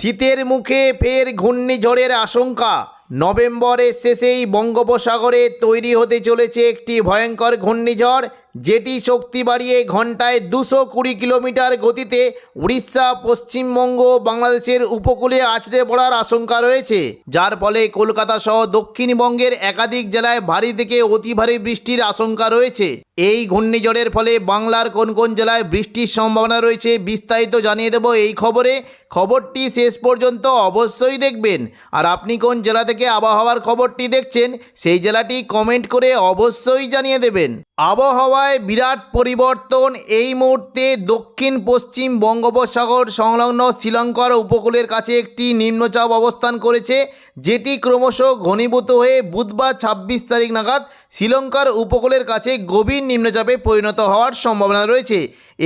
শীতের মুখে ফের ঘূর্ণিঝড়ের আশঙ্কা। নভেম্বরের শেষেই বঙ্গোপসাগরে তৈরি হতে চলেছে একটি ভয়ঙ্কর ঘূর্ণিঝড়, যেটি শক্তি বাড়িয়ে ঘন্টায় দুশো কুড়ি কিলোমিটার গতিতে উড়িষ্যা, পশ্চিমবঙ্গ বাংলাদেশের উপকূলে আছড়ে পড়ার আশঙ্কা রয়েছে। যার ফলে কলকাতা সহ দক্ষিণবঙ্গের একাধিক জেলায় ভারী থেকে অতি ভারী বৃষ্টির আশঙ্কা রয়েছে। এই ঘূর্ণিঝড়ের ফলে বাংলার কোন কোন জেলায় বৃষ্টির সম্ভাবনা রয়েছে বিস্তারিত জানিয়ে দেব এই খবরে। খবরটি শেষ পর্যন্ত অবশ্যই দেখবেন। আর আপনি কোন জেলা থেকে আবহাওয়ার খবরটি দেখছেন, সেই জেলাটি কমেন্ট করে অবশ্যই জানিয়ে দেবেন। আবহাওয়ায় বিরাট পরিবর্তন এই মুহূর্তে দক্ষিণ, পশ্চিম বঙ্গোপসাগর সংলগ্ন শ্রীলঙ্কার উপকূলের কাছে একটি নিম্নচাপ অবস্থান করেছে, যেটি ক্রমশ ঘনীভূত হয়ে বুধবার ছাব্বিশ তারিখ নাগাদ শ্রীলঙ্কার উপকূলের কাছে গভীর নিম্নচাপে পরিণত হওয়ার সম্ভাবনা রয়েছে।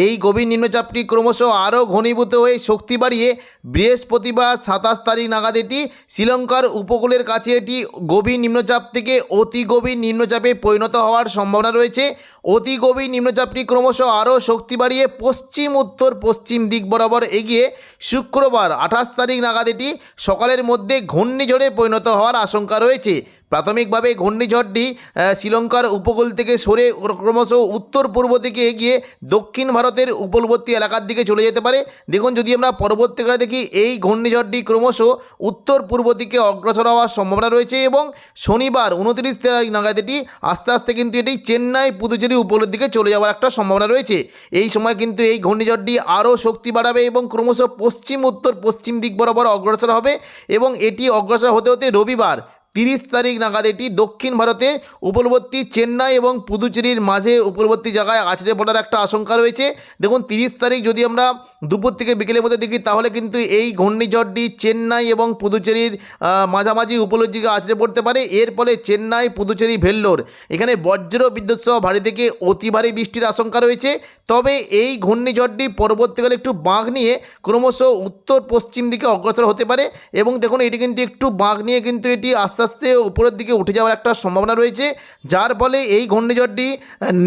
এই গভীর নিম্নচাপটি ক্রমশ আরও ঘনীভূত হয়ে শক্তি বাড়িয়ে বৃহস্পতিবার সাতাশ তারিখ নাগাদ এটি শ্রীলঙ্কার উপকূলের কাছে এটি গভীর নিম্নচাপ থেকে অতি গভীর নিম্নচাপে পরিণত হওয়ার সম্ভাবনা রয়েছে। অতি গভীর নিম্নচাপটি ক্রমশ আরও শক্তি বাড়িয়ে পশ্চিম, উত্তর, পশ্চিম দিক বরাবর এগিয়ে শুক্রবার আঠাশ তারিখ নাগাদ এটি সকালের মধ্যে ঘূর্ণিঝড়ে পরিণত হওয়ার আশঙ্কা রয়েছে। প্রাথমিকভাবে ঘূর্ণিঝড়টি শ্রীলঙ্কার উপকূল থেকে সরে ক্রমশ উত্তর পূর্ব দিকে এগিয়ে দক্ষিণ ভারতের উপকূলবর্তী এলাকার দিকে চলে যেতে পারে। দেখুন, যদি আমরা পরবর্তীকালে দেখি, এই ঘূর্ণিঝড়টি ক্রমশ উত্তর পূর্ব দিকে অগ্রসর হওয়ার সম্ভাবনা রয়েছে এবং শনিবার উনত্রিশ তারিখ নাগাদ এটি আস্তে আস্তে কিন্তু এটি চেন্নাই, পুদুচেরি উপকূলের দিকে চলে যাওয়ার একটা সম্ভাবনা রয়েছে। এই সময় কিন্তু এই ঘূর্ণিঝড়টি আরও শক্তি বাড়াবে এবং ক্রমশ পশ্চিম উত্তর পশ্চিম দিক বরাবর অগ্রসর হবে এবং এটি অগ্রসর হতে হতে রবিবার তিরিশ তারিখ নাগাদ এটি দক্ষিণ ভারতে উপকূলবর্তী চেন্নাই এবং পুদুচেরির মাঝে উপকূলবর্তী জায়গায় আছড়ে পড়ার একটা আশঙ্কা রয়েছে। দেখুন, তিরিশ তারিখ যদি আমরা দুপুর থেকে বিকেলের মধ্যে দেখি, তাহলে কিন্তু এই ঘূর্ণিঝড়টি চেন্নাই এবং পুদুচেরির মাঝামাঝি উপলব্ধিকে আছড়ে পড়তে পারে। এর ফলে চেন্নাই, পুদুচেরি, ভেল্লোর এখানে বজ্র বিদ্যুৎ সহ ভারী থেকে অতি ভারী বৃষ্টির আশঙ্কা রয়েছে। তবে এই ঘূর্ণিঝড়টি পরবর্তীকালে একটু বাঁক নিয়ে ক্রমশ উত্তর পশ্চিম দিকে অগ্রসর হতে পারে এবং দেখুন, এটি কিন্তু একটু বাঁক নিয়ে কিন্তু এটি আস্তে আস্তে উপরের দিকে উঠে যাওয়ার একটা সম্ভাবনা রয়েছে, যার ফলে এই ঘূর্ণিঝড়টি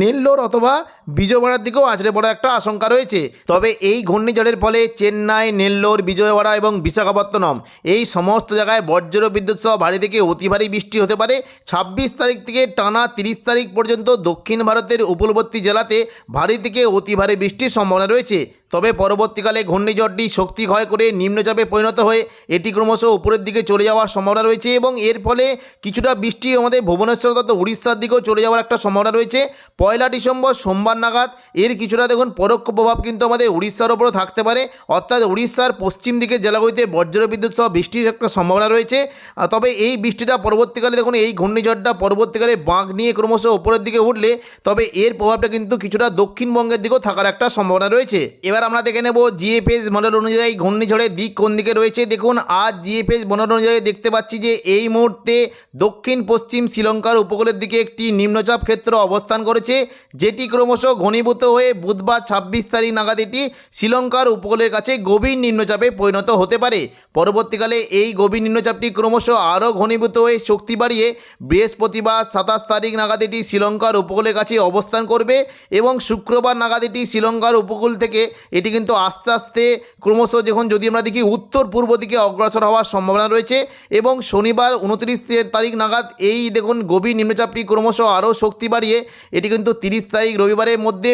নেল্লোর অথবা বিজয়বাড়ার দিকেও আছড়ে পড়ার একটা আশঙ্কা রয়েছে। তবে এই ঘূর্ণিঝড়ের ফলে চেন্নাই, নেল্লোর, বিজয়ওয়াড়া এবং বিশাখাপত্তনম এই সমস্ত জায়গায় বজ্র বিদ্যুৎ সহ ভারী থেকে অতি ভারী বৃষ্টি হতে পারে। ছাব্বিশ তারিখ থেকে টানা তিরিশ তারিখ পর্যন্ত দক্ষিণ ভারতের উপকূলবর্তী জেলাতে ভারী থেকে অতি ভারী বৃষ্টির সম্ভাবনা রয়েছে। তবে পরবর্তীকালে ঘূর্ণিঝড়টি শক্তি ক্ষয় করে নিম্নচাপে পরিণত হয়ে এটি ক্রমশ উপরের দিকে চলে যাওয়ার সম্ভাবনা রয়েছে এবং এর ফলে কিছুটা বৃষ্টি আমাদের ভুবনেশ্বর তথা উড়িষ্যার দিকেও চলে যাওয়ার একটা সম্ভাবনা রয়েছে। পয়লা ডিসেম্বর সোমবার নাগাদ এর কিছুটা দেখুন পরোক্ষ প্রভাব কিন্তু আমাদের উড়িষ্যার ওপরও থাকতে পারে। অর্থাৎ উড়িষ্যার পশ্চিম দিকের জেলাগুলিতে বজ্রবিদ্যুৎ সহ বৃষ্টির একটা সম্ভাবনা রয়েছে। তবে এই বৃষ্টিটা পরবর্তীকালে দেখুন এই ঘূর্ণিঝড়টা পরবর্তীকালে বাঁক নিয়ে ক্রমশ উপরের দিকে উঠলে তবে এর প্রভাবটা কিন্তু কিছুটা দক্ষিণবঙ্গের দিকেও থাকার একটা সম্ভাবনা রয়েছে। এবার আমরা দেখে নেব জিএফএস মডেল অনুযায়ী ঘূর্ণিঝড়ের দিক কোন দিকে রয়েছে। দেখুন, আজ জিএফএস মডেল অনুযায়ী দেখতে পাচ্ছি যে এই মুহূর্তে দক্ষিণ পশ্চিম শ্রীলঙ্কার উপকূলের দিকে একটি নিম্নচাপ ক্ষেত্র অবস্থান করেছে, যেটি ক্রমশ ঘনীভূত হয়ে বুধবার ছাব্বিশ তারিখ নাগাদ এটি শ্রীলঙ্কার উপকূলের কাছে গভীর নিম্নচাপে পরিণত হতে পারে। পরবর্তীকালে এই গভীর নিম্নচাপটি ক্রমশ আরও ঘনীভূত হয়ে শক্তি বাড়িয়ে বৃহস্পতিবার সাতাশ তারিখ নাগাদ এটি শ্রীলঙ্কার উপকূলের কাছে অবস্থান করবে এবং শুক্রবার নাগাদ এটি শ্রীলঙ্কার উপকূল থেকে এটি কিন্তু আস্তে আস্তে ক্রমশ যখন যদি আমরা দেখি উত্তর পূর্ব দিকে অগ্রসর হওয়ার সম্ভাবনা রয়েছে এবং শনিবার উনত্রিশ তারিখ নাগাদ এই দেখুন গভীর নিম্নচাপটি ক্রমশ আরও শক্তি বাড়িয়ে, এটি কিন্তু তিরিশ তারিখ রবিবারের মধ্যে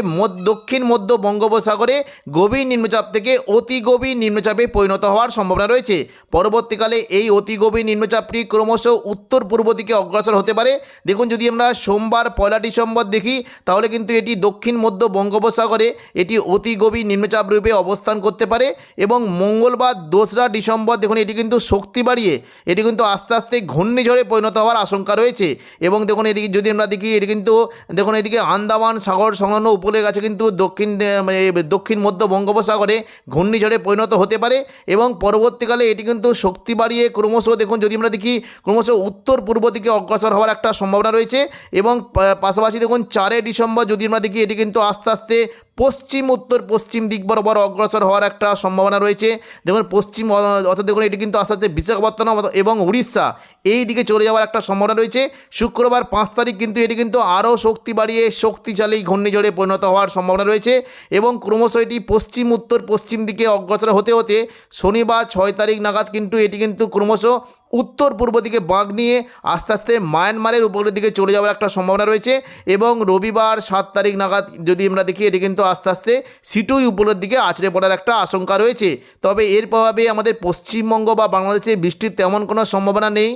দক্ষিণ মধ্য বঙ্গোপসাগরে গভীর নিম্নচাপ থেকে অতি গভীর নিম্নচাপে পরিণত হওয়ার সম্ভাবনা রয়েছে। পরবর্তীকালে এই অতি গভীর নিম্নচাপটি ক্রমশ উত্তর পূর্ব দিকে অগ্রসর হতে পারে। দেখুন যদি আমরা সোমবার পয়লা ডিসেম্বর দেখি, তাহলে কিন্তু এটি দক্ষিণ মধ্য বঙ্গোপসাগরে এটি অতি গভীর নিম্নচাপ রূপে অবস্থান করতে পারে এবং মঙ্গলবার দোসরা ডিসেম্বর, দেখুন এটি কিন্তু শক্তি বাড়িয়ে, এটি কিন্তু আস্তে আস্তে ঘূর্ণিঝড়ে পরিণত হওয়ার আশঙ্কা রয়েছে। এবং দেখুন এদিকে যদি আমরা দেখি, এটি কিন্তু, দেখুন এদিকে আন্দামান সাগর সংলগ্ন উপকূলের কাছে কিন্তু দক্ষিণ দক্ষিণ মধ্য বঙ্গোপসাগরে ঘূর্ণিঝড়ে পরিণত হতে পারে এবং পরবর্তীকালে এটি কিন্তু শক্তি বাড়িয়ে ক্রমশ, দেখুন যদি আমরা দেখি, ক্রমশ উত্তর পূর্ব দিকে অগ্রসর হওয়ার একটা সম্ভাবনা রয়েছে এবং পাশাপাশি দেখুন চারে ডিসেম্বর যদি আমরা দেখি, এটি কিন্তু আস্তে আস্তে পশ্চিম উত্তর পশ্চিম দিক বরাবর অগ্রসর হওয়ার একটা সম্ভাবনা রয়েছে। দেখুন পশ্চিম, অর্থাৎ দেখুন, এটি কিন্তু আস্তে আস্তে বিশাখাপত্তনম এবং উড়িষ্যা, এই দিকে চলে যাওয়ার একটা সম্ভাবনা রয়েছে। শুক্রবার পাঁচ তারিখ কিন্তু এটি কিন্তু আরও শক্তি বাড়িয়ে শক্তিশালী ঘূর্ণিঝড়ে পরিণত হওয়ার সম্ভাবনা রয়েছে এবং ক্রমশ এটি পশ্চিম, উত্তর, পশ্চিম দিকে অগ্রসর হতে হতে শনিবার ছয় তারিখ নাগাদ কিন্তু এটি কিন্তু ক্রমশ উত্তর পূর্ব দিকে বাঁক নিয়ে আস্তে আস্তে মায়ানমারের উপরের দিকে চলে যাওয়ার একটা সম্ভাবনা রয়েছে এবং রবিবার সাত তারিখ নাগাদ যদি আমরা দেখি, এটি কিন্তু আস্তে আস্তে সিটুই উপরের দিকে আছড়ে পড়ার একটা আশঙ্কা রয়েছে। তবে এর প্রভাবে আমাদের পশ্চিমবঙ্গ বা বাংলাদেশে বৃষ্টির তেমন কোনো সম্ভাবনা নেই।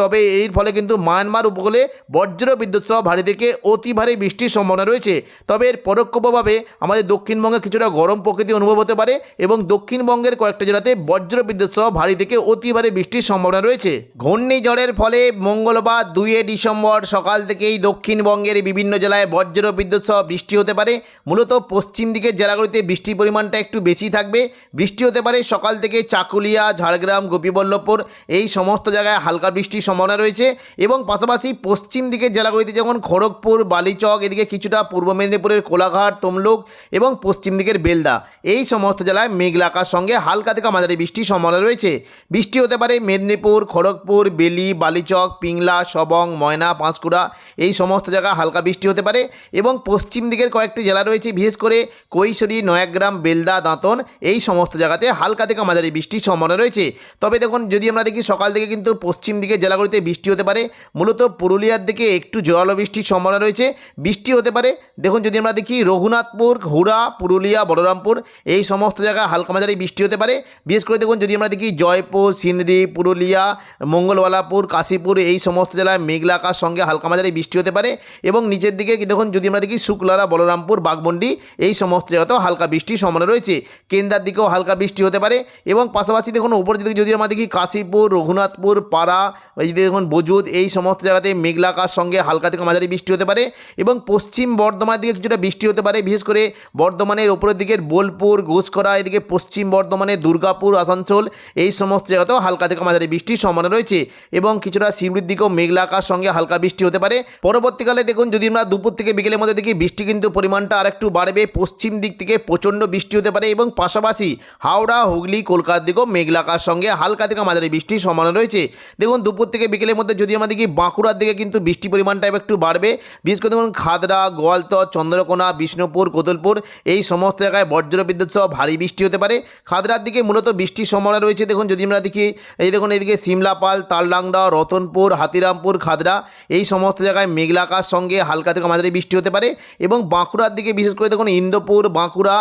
তবে এর ফলে কিন্তু মায়ানমার উপকূলে বজ্র বিদ্যুৎ সহ ভারী থেকে অতি ভারী বৃষ্টির সম্ভাবনা রয়েছে। তবে এর পরোক্ষ প্রভাবে আমাদের দক্ষিণবঙ্গে কিছুটা গরম প্রকৃতি অনুভব হতে পারে এবং দক্ষিণবঙ্গের কয়েকটা জেলাতে বজ্র বিদ্যুৎ সহ ভারী থেকে অতি ভারী বৃষ্টির সম্ভাবনা রয়েছে। ঘূর্ণিঝড়ের ফলে মঙ্গলবার দুইয়ে ডিসেম্বর সকাল থেকেই দক্ষিণবঙ্গের বিভিন্ন জেলায় বজ্র বিদ্যুৎ সহ বৃষ্টি হতে পারে। মূলত পশ্চিম দিকের জেলাগুলিতে বৃষ্টির পরিমাণটা একটু বেশি থাকবে। বৃষ্টি হতে পারে সকাল থেকে চাকুলিয়া, ঝাড়গ্রাম, গোপীবল্লভপুর। এই সমস্ত জায়গায় হালকা বৃষ্টির সম্ভাবনা রয়েছে এবং পাশাপাশি পশ্চিম দিকের জেলাগুলিতে যেমন খড়গপুর, বালিচক, এদিকে কিছুটা পূর্ব মেদিনীপুরের কোলাঘাট, তমলুক এবং পশ্চিম দিকের বেলদা। এই সমস্ত জেলায় মেঘলা আকাশ সঙ্গে হালকা থেকে মাঝারি বৃষ্টির সম্ভাবনা রয়েছে। বৃষ্টি হতে পারে মেদিনীপুর খড়গপুর বেলি, বালিচক, পিংলা, সবং, ময়না, পাঁশকুড়া, এই সমস্ত জায়গা হালকা বৃষ্টি হতে পারে এবং পশ্চিম দিকের কয়েকটি জেলা রয়েছে, বিশেষ করে কৈশোরী, নয়াগ্রাম, বেলদা, দাঁতন, এই সমস্ত জায়গাতে হালকা থেকে মাঝারি বৃষ্টির সম্ভাবনা রয়েছে। তবে দেখুন, যদি আমরা দেখি সকাল থেকে কিন্তু পশ্চিম দিকের জেলাগুলিতে বৃষ্টি হতে পারে, মূলত পুরুলিয়ার দিকে একটু জোয়ালো বৃষ্টির সম্ভাবনা রয়েছে, বৃষ্টি হতে পারে। দেখুন, যদি আমরা দেখি রঘুনাথপুর, হুড়া, পুরুলিয়া, বলরামপুর, এই সমস্ত জায়গায় হালকা মাঝারি বৃষ্টি হতে পারে। বিশেষ করে দেখুন, যদি আমরা দেখি জয়পুর সিন্দ্রি পুরুলিয়া মঙ্গলওয়ালাপুর কাশীপুর, এই সমস্ত জেলায় মেঘলা আকাশ সঙ্গে হালকা মাঝারি বৃষ্টি হতে পারে এবং নিচের দিকে দেখুন, যদি আমরা দেখি শুক্লারা, বলরামপুর বাগমন্ডি এই সমস্ত জায়গাতেও হালকা বৃষ্টির সম্ভাবনা রয়েছে। কেন্দ্রার দিকেও হালকা বৃষ্টি হতে পারে এবং পাশাপাশি দেখুন উপর দিকে যদি আমরা দেখি কাশীপুর, রঘুনাথপুর, পাড়া, এই দেখুন বজুদ, এই সমস্ত জায়গাতে মেঘলা আকাশ সঙ্গে হালকা থেকে মাঝারি বৃষ্টি হতে পারে এবং পশ্চিম বর্ধমানের দিকে কিছুটা বৃষ্টি হতে পারে, বিশেষ করে বর্ধমানের ওপরের দিকের বোলপুর, ঘোষকরা, এদিকে পশ্চিম বর্ধমানের দুর্গাপুর, আসানসোল, এই সমস্ত জায়গাতেও হালকা থেকে মাঝারি বৃষ্টির সম্ভাবনা রয়েছে এবং কিছুটা শিউড়ির দিকেও মেঘলা আকাশ সঙ্গে হালকা বৃষ্টি হতে পারে। পরবর্তীকালে দেখুন, যদি আমরা দুপুর থেকে বিকেলের মধ্যে দেখি, বৃষ্টি কিন্তু পরিমাণটা আরেকটু বাড়বে। পশ্চিম দিক থেকে প্রচণ্ড বৃষ্টি হতে পারে এবং পাশাপাশি হাওড়া, হুগলি, কলকাতার দিকেও মেঘলা আকাশ সঙ্গে হালকা থেকে মাঝারি বৃষ্টির সম্ভাবনা রয়েছে। দেখুন, দুপুর থেকে বিকেলের মধ্যে যদি আমরা দেখি, বাঁকুড়ার দিকে কিন্তু বৃষ্টি পরিমাণটা একটু বাড়বে। বিশেষ করে দেখুন, খাদরা, গোয়ালতর, চন্দ্রকোনা, বিষ্ণুপুর, কোদলপুর, এই সমস্ত জায়গায় বজ্র বিদ্যুৎ সহ ভারী বৃষ্টি হতে পারে। খাদরার দিকে মূলত বৃষ্টির সম্ভাবনা রয়েছে। দেখুন, যদি আমরা দেখি, এই দেখুন, এইদিকে সিমলাপাল তালডাংরা রতনপুর, হাতিরামপুর, খাদরা এই সমস্ত জায়গায় মেঘলাকার সঙ্গে হালকা থেকে মাঝারি বৃষ্টি হতে পারে এবং বাঁকুড়ার দিকে বিশেষ করে দেখুন ইন্দোপুর, বাঁকুড়া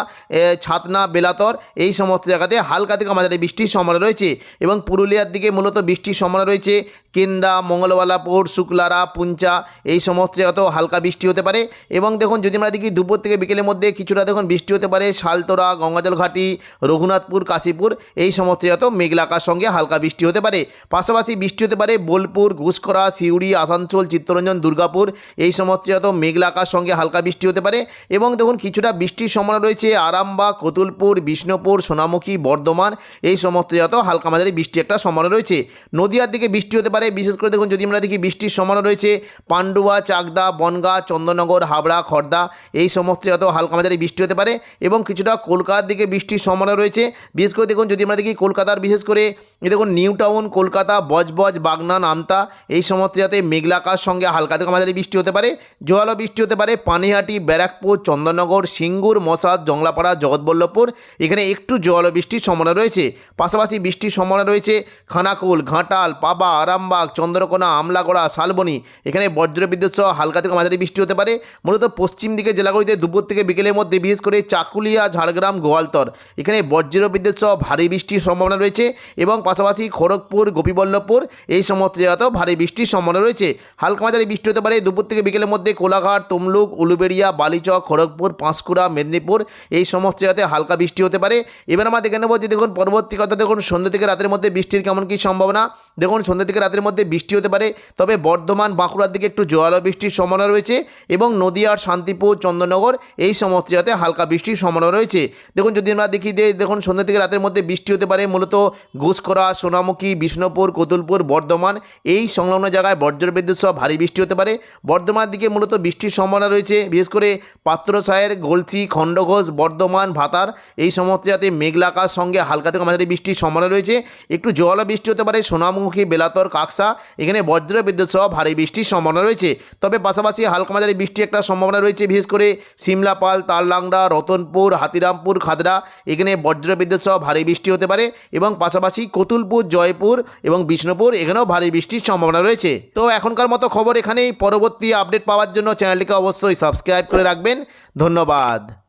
ছাতনা, বেলাতর এই সমস্ত জায়গাতে হালকা থেকে মাঝারি বৃষ্টির সম্ভাবনা রয়েছে এবং পুরুলিয়ার দিকে মূলত বৃষ্টির সম্ভাবনা রয়েছে কেন্দা মঙ্গলওয়ালাপুর শুক্লারা, পুঞ্চা এই সমস্ত জায়গাতেও হালকা বৃষ্টি হতে পারে। এবং দেখুন, যদি আমরা দেখি দুপুর থেকে বিকেলের মধ্যে কিছুটা দেখুন বৃষ্টি হতে পারে, শালতোরা গঙ্গাজল ঘাটি রঘুনাথপুর, কাশীপুর এই সমস্ত জায়গাতেও মেঘলা আকাশ সঙ্গে হালকা বৃষ্টি হতে পারে। পাশাপাশি বৃষ্টি হতে পারে বোলপুর ঘুষকরা সিউড়ি, আসানসোল, চিত্তরঞ্জন, দুর্গাপুর এই সমস্ত জায়গাতেও মেঘলাকার সঙ্গে হালকা বৃষ্টি হতে পারে। এবং দেখুন, কিছুটা বৃষ্টির সম্ভাবনা রয়েছে আরামবাগ, কতুলপুর, বিষ্ণুপুর, সোনামুখী, বর্ধমান এই সমস্ত জায়গাতেও হালকা মাঝারি বৃষ্টি একটা সম্ভাবনা রয়েছে। নদীয়ার দিকে বৃষ্টি হতে পারে বিশেষ করে দেখুন, যদি আমরা দেখি বৃষ্টির সম্ভাবনা রয়েছে, পান্ডুয়া, চাকদা, বনগাঁ, চন্দননগর, হাবড়া খড়দা এই সমস্ত জায়গাতেও হালকা মাঝারি বৃষ্টি হতে পারে এবং কিছুটা কলকাতার দিকে বৃষ্টির সম্ভাবনা রয়েছে। বিশেষ করে দেখুন, যদি আমরা দেখি কলকাতার বিশেষ করে দেখুন, নিউ টাউন, কলকাতা, বজবজ বাগনান আমতা এই সমস্ত যাতে মেঘলাকার সঙ্গে হালকা থেকে মাঝারি বৃষ্টি হতে পারে। জোয়ালো বৃষ্টি হতে পারে পানিহাটি, ব্যারাকপুর, চন্দননগর, সিঙ্গুর, মশাদ, জংলাপাড়া, জগৎবল্লভপুর, এখানে একটু জোয়ালো বৃষ্টির সম্ভাবনা রয়েছে। পাশাপাশি বৃষ্টির সম্ভাবনা রয়েছে খানাকুল, ঘাটাল, পাবা আরামবাগ চন্দ্রকোনা, আমলাগড়া, শালবনি। এখানে বজ্রবিদ্যুৎ সহ হালকা থেকে মাঝারি বৃষ্টি হতে পারে। মূলত পশ্চিম দিকে জেলাগুলিতে দুপুর থেকে বিকেলের মধ্যে, বিশেষ করে চাকুলিয়া, ঝাড়গ্রাম, গোয়ালতর। এখানে বজ্র বিদ্যুৎ সহ ভারী বৃষ্টির সম্ভাবনা রয়েছে এবং পাশাপাশি খড়গপুর, গোপীবল্লভপুর, এই সমস্ত জায়গাতেও ভারী বৃষ্টির সম্ভাবনা রয়েছে। হালকা মাঝারি বৃষ্টি হতে পারে। দুপুর থেকে বিকেলের মধ্যে কোলাঘাট, তমলুক, উলুবেড়িয়া, বালিচক, খড়গপুর, পাঁশকুড়া, মেদিনীপুর, এই সমস্ত জায়গাতে হালকা বৃষ্টি হতে পারে। এবার আমরা দেখে নেব যে দেখুন, পরবর্তী কথা, দেখুন, সন্ধ্যে থেকে রাতের মধ্যে বৃষ্টির কেমন কী সম্ভাবনা। দেখুন, সন্ধ্যে থেকে রাতের রাতের মধ্যে বৃষ্টি হতে পারে, তবে বর্ধমান, বাঁকুড়ার দিকে একটু জোয়ালো বৃষ্টির সম্ভাবনা রয়েছে এবং নদিয়ার শান্তিপুর চন্দননগর এই সমস্ত জায়গাতে হালকা বৃষ্টির সম্ভাবনা রয়েছে। দেখুন, যদি আমরা দেখি যে, দেখুন, সন্ধ্যা থেকে রাতের মধ্যে বৃষ্টি হতে পারে, মূলত ঘুষকরা সোনামুখী, বিষ্ণুপুর, কতুলপুর, বর্ধমান এই সংলগ্ন জায়গায় বজ্রবিদ্যুৎ সহ ভারী বৃষ্টি হতে পারে। বর্ধমান দিকে মূলত বৃষ্টির সম্ভাবনা রয়েছে, বিশেষ করে পাত্রসায়ের গলচি, খণ্ডঘোষ, বর্ধমান, ভাতার এই সমস্ত জায়গাতে মেঘলা আকাশ সঙ্গে হালকা থেকে মাঝারি বৃষ্টির সম্ভাবনা রয়েছে। একটু জোয়ালো বৃষ্টি হতে পারে, সোনামুখী, বেলাতর কাকসা এখানে বজ্র বিদ্যুৎ সহ ভারী বৃষ্টির সম্ভাবনা রয়েছে। তবে পাশাপাশি হালকা মাঝারি বৃষ্টি একটা সম্ভাবনা রয়েছে, বিশেষ করে সিমলাপাল তারলাংড়া, রতনপুর, হাতিরামপুর খাদড়া এখানে বজ্র বিদ্যুৎ সহ ভারী বৃষ্টি হতে পারে এবং পাশাপাশি কতুলপুর, জয়পুর এবং বিষ্ণুপুর এখানেও ভারী বৃষ্টির সম্ভাবনা রয়েছে। তো এখনকার মতো খবর এখানেই। পরবর্তী আপডেট পাওয়ার জন্য চ্যানেলটিকে অবশ্যই সাবস্ক্রাইব করে রাখবেন। ধন্যবাদ।